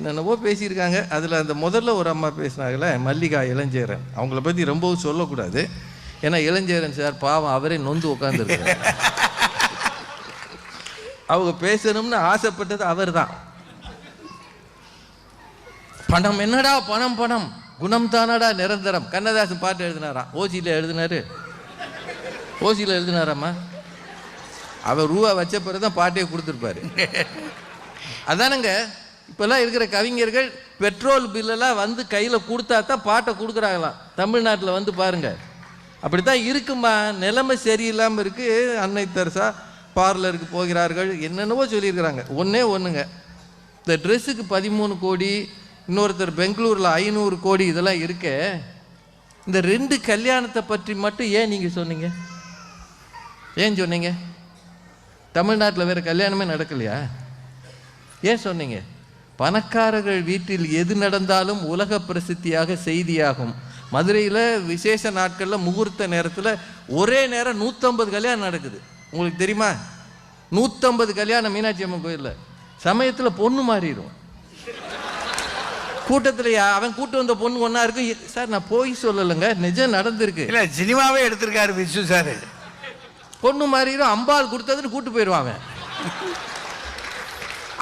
என்னென்னவோ பேசியிருக்காங்க. அதில் அந்த முதல்ல ஒரு அம்மா பேசினாங்கள மல்லிகா இளஞ்சேரன். அவங்கள பற்றி ரொம்பவும் சொல்லக்கூடாது. ஏன்னா இளஞ்சேரன் சார் பாவம் அவரே நொந்து உட்காந்துருக்காரு அவங்க பேசணும்னு ஆசைப்பட்டது அவர் தான் பணம் என்னடா பணம் பணம். குணம் தானடா நிரந்தரம். கண்ணதாசன் பாட்டு எழுதினாராம் ஓசியில் எழுதினாரு. ஓசியில் எழுதினாராம்மா? அவர் ரூபா வச்ச பிறகு தான் பாட்டே கொடுத்துருப்பாரு. அதானுங்க இப்போல்லாம் இருக்கிற கவிஞர்கள் பெட்ரோல் பில்லெல்லாம் வந்து கையில் கொடுத்தா தான் பாட்டை கொடுக்குறாங்களாம். தமிழ்நாட்டில் வந்து பாருங்கள் அப்படி தான் இருக்குமா? நிலைமை சரியில்லாமல் இருக்குது அன்னை தெரசா பார்லருக்கு போகிறார்கள். என்னென்னவோ சொல்லியிருக்கிறாங்க. ஒன்றே ஒன்றுங்க இந்த ட்ரெஸ்ஸுக்கு பதிமூணு கோடி இன்னொருத்தர் பெங்களூரில் ஐநூறு கோடி இதெல்லாம் இருக்கே. இந்த ரெண்டு கல்யாணத்தை பற்றி மட்டும் ஏன் நீங்கள் சொன்னீங்க? ஏன் சொன்னீங்க? தமிழ்நாட்டில் வேறு கல்யாணமே நடக்கலையா? ஏன் சொன்னீங்க? பணக்காரர்கள் வீட்டில் எது நடந்தாலும் உலக பிரசித்தியாக செய்தியாகும். மதுரையில் விசேஷ நாட்களில் முகூர்த்த நேரத்தில் ஒரே நேரம் நூற்றம்பது கல்யாணம் நடக்குது. உங்களுக்கு தெரியுமா? நூற்றம்பது கல்யாணம் மீனாட்சி அம்மன் கோயிலில். சமயத்தில் பொண்ணு மாறிடும். கூட்டத்தில் அவன் கூட்டு வந்த பொண்ணு ஒன்றா இருக்கு சார் நான் போய் சொல்லலைங்க. நிஜம் நடந்திருக்கு. இல்ல சினிமாவே எடுத்திருக்காரு விசு சார். பொண்ணு மாறிடும். அம்பாள் கொடுத்ததுன்னு கூட்டு போயிடுவான்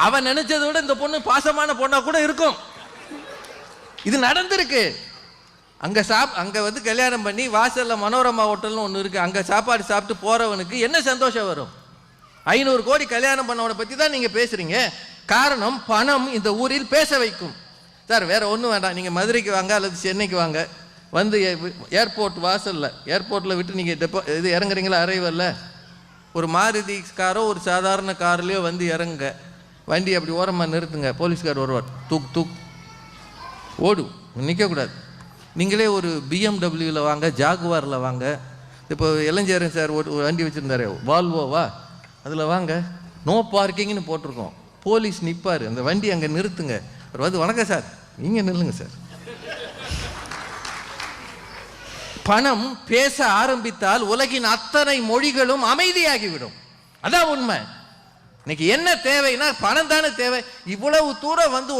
அவன் நினைச்சதை விட இந்த பொண்ணு பாசமான பொண்ணா கூட இருக்கும். இது நடந்திருக்கு. அங்க சாப் அங்க வந்து கல்யாணம் பண்ணி வாசல்ல மனோரமா ஹோட்டல்னு ஒன்று இருக்கு. அங்க சாப்பாடு சாப்பிட்டு போறவனுக்கு என்ன சந்தோஷம் வரும்? ஐநூறு கோடி கல்யாணம் பண்ணவனை பத்தி தான் நீங்க பேசுறீங்க. காரணம் பணம் இந்த ஊரில் பேச வைக்கும். சார் வேற ஒன்றும் வேண்டாம். நீங்க மதுரைக்கு வாங்க அல்லது சென்னைக்கு வாங்க. வந்து ஏர்போர்ட் வாசல்ல ஏர்போர்ட்ல விட்டு நீங்க டெப்போ இது இறங்குறீங்களா? அரைவல்ல ஒரு மாருதி காரோ ஒரு சாதாரண கார்லயோ வந்து இறங்குங்க வண்டி அப்படி ஓரமாக நிறுத்துங்க. போலீஸ்கார் வருவார். தூக் தூக். ஓடும் நிற்கக்கூடாது நீங்களே ஒரு பிஎம்டபிள்யூவில் வாங்க ஜாகுவாரில் வாங்க. இப்போ இளைஞரன் சார் ஒரு ஒரு வண்டி வச்சுருந்தாரு. வால்வோவா அதில் வாங்க. நோ பார்க்கிங்னு போட்டிருக்கோம். போலீஸ் நிற்பார் அந்த வண்டி அங்கே நிறுத்துங்க. அவர் வந்து வணக்கம் சார். நீங்கள் நில்லுங்க சார். பணம் பேச ஆரம்பித்தால் உலகின் அத்தனை மொழிகளும் அமைதியாகிவிடும். அதான் உண்மை. இன்னைக்கு என்ன தேவைன்னா பணம் தானே தேவை. இவ்வளவு தூரம் வந்து